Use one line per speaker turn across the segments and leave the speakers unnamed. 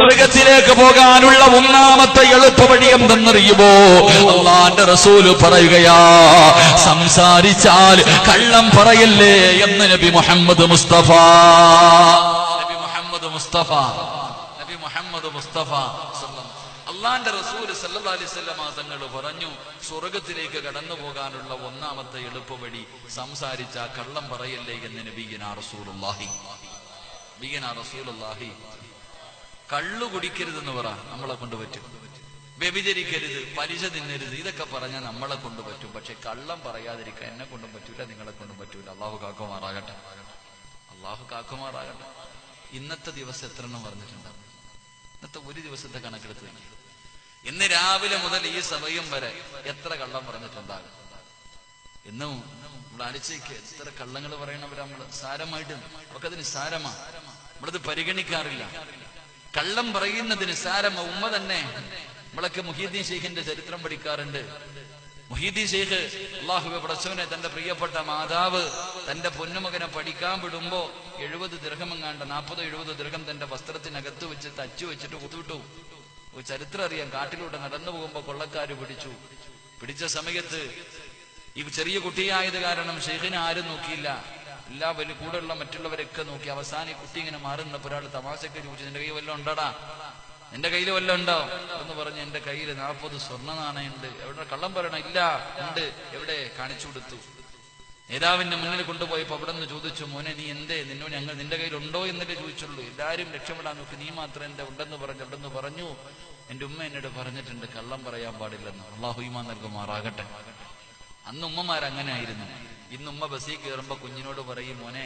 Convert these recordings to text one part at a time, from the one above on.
സ്വർഗത്തിലേക്ക് പോകാനുള്ള ഒന്നാമത്തെ എളുപ്പവഴി എന്തെന്നറിയുമോ അള്ളാന്റെ റസൂൽ പറയുകയാ സംസാരിച്ചാൽ കള്ളം പറയല്ലേ എന്ന് നബി മുഹമ്മദ് മുസ്തഫ. നബി മുഹമ്മദ് മുസ്തഫ നബി മുഹമ്മദ് മുസ്തഫ അള്ളാന്റെ റസൂൽ സല്ലല്ലാഹു അലൈഹി വസല്ലമ തങ്ങൾ പറഞ്ഞു സ്വർഗത്തിലേക്ക് കടന്നു പോകാനുള്ള ഒന്നാമത്തെ എളുപ്പവഴി സംസാരിച്ച കള്ളം പറയല്ലേ എന്ന് നബീന റസൂൽ ബിഗിനാ റസൂലുള്ളാഹി. കള്ളു കുടിക്കരുതെന്ന് പറ നമ്മളെ കൊണ്ട് പറ്റും. വ്യഭിചരിക്കരുത് പലിശ തിന്നരുത് ഇതൊക്കെ പറഞ്ഞാൽ നമ്മളെ കൊണ്ട് പറ്റും. പക്ഷെ കള്ളം പറയാതിരിക്കാൻ എന്നെ കൊണ്ടും പറ്റൂല നിങ്ങളെ കൊണ്ടും പറ്റൂല. അള്ളാഹു കാക്കുമാറാകട്ടെ. അള്ളാഹു കാക്കുമാറാകട്ടെ. ഇന്നത്തെ ദിവസം എത്ര എണ്ണം പറഞ്ഞിട്ടുണ്ടാവും ഇന്നത്തെ ഒരു ദിവസത്തെ കണക്കെടുത്ത്. ഇന്ന് രാവിലെ മുതൽ ഈ സമയം വരെ എത്ര കള്ളം പറഞ്ഞിട്ടുണ്ടാകും? എന്നും നമ്മൾ ആലോചിക്ക് എത്ര കള്ളങ്ങൾ പറയണവരാ നമ്മൾ? സാരമായിട്ട്. നമുക്കതിന് സാരമാ. നമ്മളത് പരിഗണിക്കാറില്ല. കള്ളം പറയുന്നത് നിസ്സാരമ ഉമ്മ തന്നെ. നമ്മളൊക്കെ മുഹീദ്ദീൻ ഷെയ്ഖിന്റെ ചരിത്രം പഠിക്കാറുണ്ട്. മുഹീദ്ദീൻ ഷെയ്ഖ് അള്ളാഹുബെ പ്രസവനെ തന്റെ പ്രിയപ്പെട്ട മാതാവ് തന്റെ പൊന്നുമകനെ പഠിക്കാൻ വിടുമ്പോ എഴുപത് ദീർഘമെങ്ങാണ്ട് നാൽപ്പതോ എഴുപതോ ദീർഘം തന്റെ വസ്ത്രത്തിനകത്ത് വെച്ച് തച്ചു വെച്ചിട്ട് കുത്തുവിട്ടു. ഒരു ചരിത്രം അറിയാം. കാട്ടിലൂടെ നടന്നു പോകുമ്പോ കൊള്ളക്കാര് പിടിച്ചു. പിടിച്ച സമയത്ത് ഈ ചെറിയ കുട്ടിയായത് കാരണം ഷെയ്ഖിനെ ആരും നോക്കിയില്ല. എല്ലാ വലിയ കൂടെയുള്ള മറ്റുള്ളവരൊക്കെ നോക്കി അവസാനം കുട്ടി ഇങ്ങനെ മാറുന്നപ്പോ ഒരാൾ തമാശക്ക് ചോദിച്ചു നിന്റെ കയ്യിൽ വല്ലതും ഉണ്ടടാ? നിന്റെ കയ്യിൽ വല്ലതും ഉണ്ടോ? എന്ന് പറഞ്ഞ് എന്റെ കയ്യിൽ നാൽപ്പത് സ്വർണ നാണയുണ്ട് എവിടെ? കള്ളം പറയണ? ഇല്ല ഉണ്ട്. എവിടെ? കാണിച്ചു കൊടുത്തു. നേതാവിന്റെ മുന്നിൽ കൊണ്ടുപോയപ്പോ അവിടെ നിന്ന് ചോദിച്ചു മോനെ നീ എന്തേ? നിന്നോ ഞങ്ങൾ നിന്റെ കയ്യിൽ ഉണ്ടോ എന്നിട്ട് ചോദിച്ചുള്ളൂ. എല്ലാരും രക്ഷപ്പെടാൻ നോക്കി. നീ മാത്രം എന്റെ ഉണ്ടെന്ന് പറഞ്ഞു അവിടെ പറഞ്ഞു. എന്റെ ഉമ്മ എന്നോട് പറഞ്ഞിട്ടുണ്ട് കള്ളം പറയാൻ പാടില്ലെന്ന്. അള്ളാഹു ഈമാൻ നൽകുമാറാകട്ടെ. അന്ന് ഉമ്മമാർ അങ്ങനെ ആയിരുന്നു ഇന്ന് ഉമ്മ ബസ്സിൽ കയറുമ്പോ കുഞ്ഞിനോട് പറയും മോനെ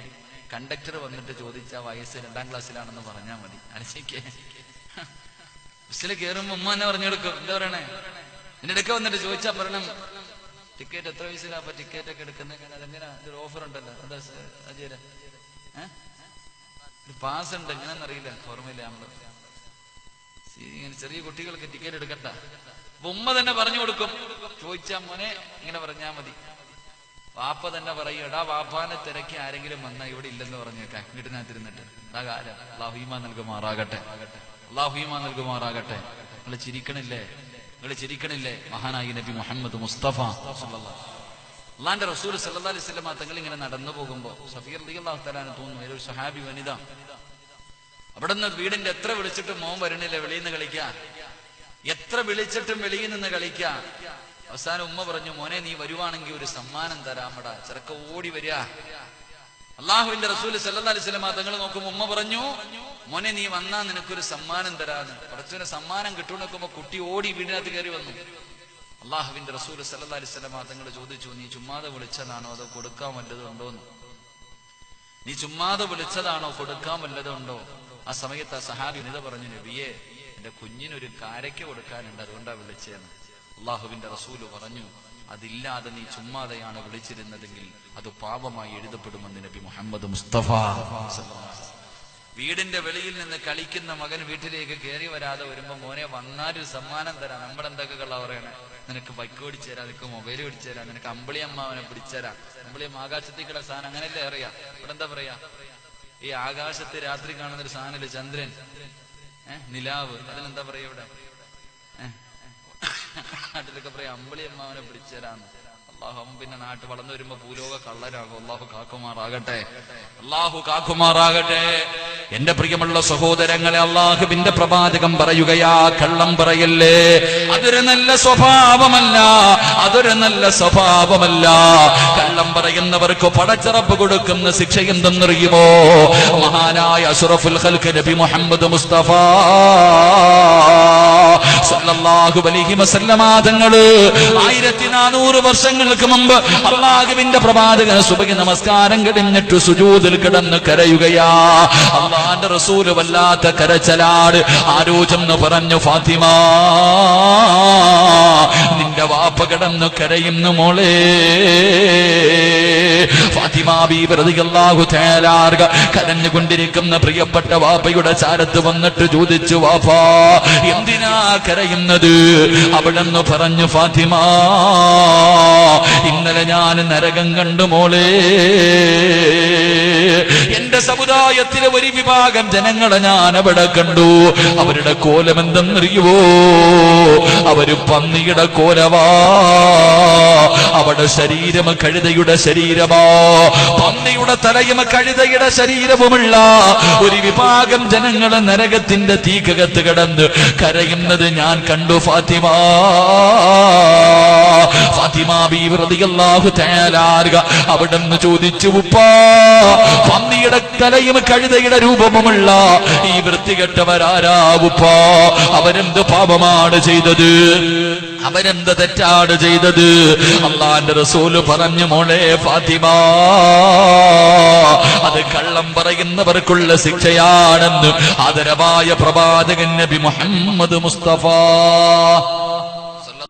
കണ്ടക്ടർ വന്നിട്ട് ചോദിച്ച വയസ്സ് രണ്ടാം ക്ലാസ്സിലാണെന്ന് പറഞ്ഞാൽ മതി. അനുസരിക്കേ ബസ്സിൽ കയറുമ്പോ ഉമ്മ എന്നെ പറഞ്ഞു കൊടുക്കും എന്താ പറയണേ? എന്റെ അടുക്ക വന്നിട്ട് ചോദിച്ചാ പറയണം. ടിക്കറ്റ് എത്ര വയസ്സിലാ അപ്പൊ ടിക്കറ്റ് ഒക്കെ എടുക്കുന്നത് അതെങ്ങനെ? ഇതൊരു ഓഫർ ഉണ്ടല്ലോ. എന്താ അജയര? ഒരു പാസ് ഉണ്ട്. എങ്ങനെയെന്നറിയില്ല ഓർമ്മയില്ല നമ്മൾ. ഇങ്ങനെ ചെറിയ കുട്ടികൾക്ക് ടിക്കറ്റ് എടുക്കണ്ട. അപ്പൊ ഉമ്മ തന്നെ പറഞ്ഞു കൊടുക്കും. ചോദിച്ചാ മോനെ ഇങ്ങനെ പറഞ്ഞാ മതി. വാപ്പ തന്നെ പറയടാ വാപ്പാനെ തിരക്കി ആരെങ്കിലും വന്നാ ഇവിടെ ഇല്ലെന്ന് പറഞ്ഞേക്കാം വീട്ടിനകത്തിരുന്നിട്ട്. അതാ കാലം അള്ളാഹുമാ നൽകുമാറാകട്ടെ. അള്ളാഹുമാ നൽകുമാറാകട്ടെ. നിങ്ങൾ ചിരിക്കണില്ലേ? നിങ്ങൾ ചിരിക്കണില്ലേ? മഹാനായി നബി മുഹമ്മദ് മുസ്തഫ അള്ളാന്റെ റസൂൽ സല്ലാ അലൈഹി സ്വലമ തങ്ങൾ ഇങ്ങനെ നടന്നു പോകുമ്പോ സഫീർ അലി അള്ളാഹു തോന്നുന്നു ഒരു സഹാബി വനിത. അവിടെ നിന്ന് വീടിന്റെ എത്ര വിളിച്ചിട്ട് മോൻ വരണില്ല വെളിയിൽ നിന്ന് കളിക്കാ. എത്ര വിളിച്ചിട്ടും വെളിയിൽ നിന്ന് കളിക്കാം. അവസാനം ഉമ്മ പറഞ്ഞു മോനെ നീ വരുവാണെങ്കിൽ ഒരു സമ്മാനം തരാമടാ. ചെറുക്ക ഓടി വരിക. അള്ളാഹുവിന്റെ റസൂൽ സല്ലാ അലൈഹി സ്വലമ തങ്ങൾ നോക്കുമ്പോ ഉമ്മ പറഞ്ഞു മോനെ നീ വന്നാ നിനക്കൊരു സമ്മാനം തരാന്ന്. കുറച്ചൊരു സമ്മാനം കിട്ടു നോക്കുമ്പോ കുട്ടി ഓടി വീടിനകത്ത് കയറി വന്നു. അള്ളാഹുവിന്റെ റസൂൽ സല്ലാ അലൈഹി സ്വലമ തങ്ങൾ ചോദിച്ചു നീ ചുമ്മാതെ വിളിച്ചതാണോ അതോ കൊടുക്കാൻ വല്ലതും ഉണ്ടോന്ന് നീ ചുമ്മാതെ വിളിച്ചതാണോ കൊടുക്കാൻ വല്ലതുണ്ടോ ആ സമയത്ത് ആ സഹാബി നിത പറഞ്ഞു നബിയെ എന്റെ കുഞ്ഞിനൊരു കാരയ്ക്ക കൊടുക്കാനുണ്ട് അതുകൊണ്ടാ വിളിച്ചതെന്ന് അള്ളാഹുവിന്റെ റസൂൽ പറഞ്ഞു അതില്ലാതെ നീ ചുമ്മാതെയാണ് വിളിച്ചിരുന്നതെങ്കിൽ അത് പാപമായി എഴുതപ്പെടുമെന്ന് നബി മുഹമ്മദ് മുസ്തഫ വീടിന്റെ വെളിയിൽ നിന്ന് കളിക്കുന്ന മകൻ വീട്ടിലേക്ക് കയറി വരാതെ വരുമ്പോ മോനെ വന്നാലൊരു സമ്മാനം തരാം. നമ്മളെന്തൊക്കെ കള്ള പറയണേ? നിനക്ക് ബൈക്ക് ഓടിച്ചു തരാം നിനക്ക് മൊബൈൽ ഓടിച്ചു തരാം നിനക്ക് അമ്പിളി അമ്മാവനെ പിടിച്ചുതരാം അമ്പിളിയും ആകാശത്തേക്കുള്ള സാധനം അങ്ങനെയല്ലേ അറിയാം? ഇവിടെ എന്താ പറയാ? ഈ ആകാശത്ത് രാത്രി കാണുന്ന ഒരു സാധനമല്ലേ ചന്ദ്രൻ? നിലാവ്. അതിനെന്താ പറയാ ഇവിടെ? നാട്ടിലൊക്കെ പറയാ അമ്പിളി അമ്മാവനെ പിടിച്ചുതരാന്ന് അള്ളാഹു പിന്നെ നാട്ടിൽ വളർന്നു വരുമ്പോ ഭൂലോക കള്ളരാകും. അള്ളാഹു കാക്കുമാറാകട്ടെ. അള്ളാഹു കാക്കുമാറാകട്ടെ. എന്റെ പ്രിയമുള്ള സഹോദരങ്ങളെ അള്ളാഹുവിന്റെ പ്രവാചകം പറയുകയാ കള്ളം പറയല്ലേ? അതൊരു നല്ല സ്വഭാവമല്ല. അതൊരു നല്ല സ്വഭാവമല്ല. കള്ളം പറയുന്നവർക്ക് പടച്ചിറപ്പ് കൊടുക്കുന്ന ശിക്ഷ എന്തെന്നറിയുമോ? മഹാനായ അസുറഫുൽ ഖൽക്ക് നബി മുഹമ്മദ് മുസ്തഫ സല്ലല്ലാഹു അലൈഹി വസല്ലമ തങ്ങൾ ആയിരത്തി നാനൂറ് വർഷങ്ങൾക്ക് മുമ്പ് അള്ളാഹുവിന്റെ പ്രവാചകൻ സുബഹി നമസ്കാരം കഴിഞ്ഞിട്ട് സുജൂതിൽ കിടന്ന് കരയുകയാ. അള്ളാന്റെ റസൂൽ വല്ലാത്ത കരച്ചലാട് ആരോചെന്ന് പറഞ്ഞു ഫാത്തിമ നിന്റെ വാപ്പ കിടന്നു കരയുന്നു മോളെ. കരഞ്ഞുകൊണ്ടിരിക്കുന്ന പ്രിയപ്പെട്ട വാപ്പയുടെ ചാരത്ത് വന്നിട്ട് ചോദിച്ചു വാപ്പാ എന്തിനാ കരയുന്നത്? അവിടെന്ന് പറഞ്ഞു ഫാത്തിമ ഇന്നലെ ഞാൻ നരകം കണ്ടു മോളെ. എന്റെ സമുദായത്തിലെ ഒരു വിഭാഗം ജനങ്ങളെ ഞാൻ അവിടെ കണ്ടു. അവരുടെ കോലം എന്തെന്നറിയുവോ അവർ പന്നിയുടെ കോലവാ. അവിടെ ശരീരം കഴുതയുടെ ശരീരമോ? പന്നിയുടെ തലയും കഴുതയുടെ ശരീരവുമുള്ള ഒരു വിഭാഗം ജനങ്ങളെ നരകത്തിന്റെ തീക്കകത്ത് കിടന്ന് കരയുന്നത് ഞാൻ കണ്ടു ഫാത്തിമ. ഫാത്തിമ അവിടുന്ന് ചോദിച്ചു ഉപ്പാ പന്നിയുടെ തലയും കഴുതയുടെ രൂപമുമുള്ള ഈ വൃത്തികെട്ടവരാരാ ഉപ്പാ? അവരെന്ത് പാപമാണ് ചെയ്തത്? അവരെന്ത് തെറ്റാണ് ചെയ്തത്? അള്ളാന്റെ റസൂൽ പറഞ്ഞു മോളെ ഫാത്തിമ അത് കള്ളം പറയുന്നവർക്കുള്ള ശിക്ഷയാണെന്ന് ആദരവായ പ്രവാചകൻ നബി മുഹമ്മദ് മുസ്തഫ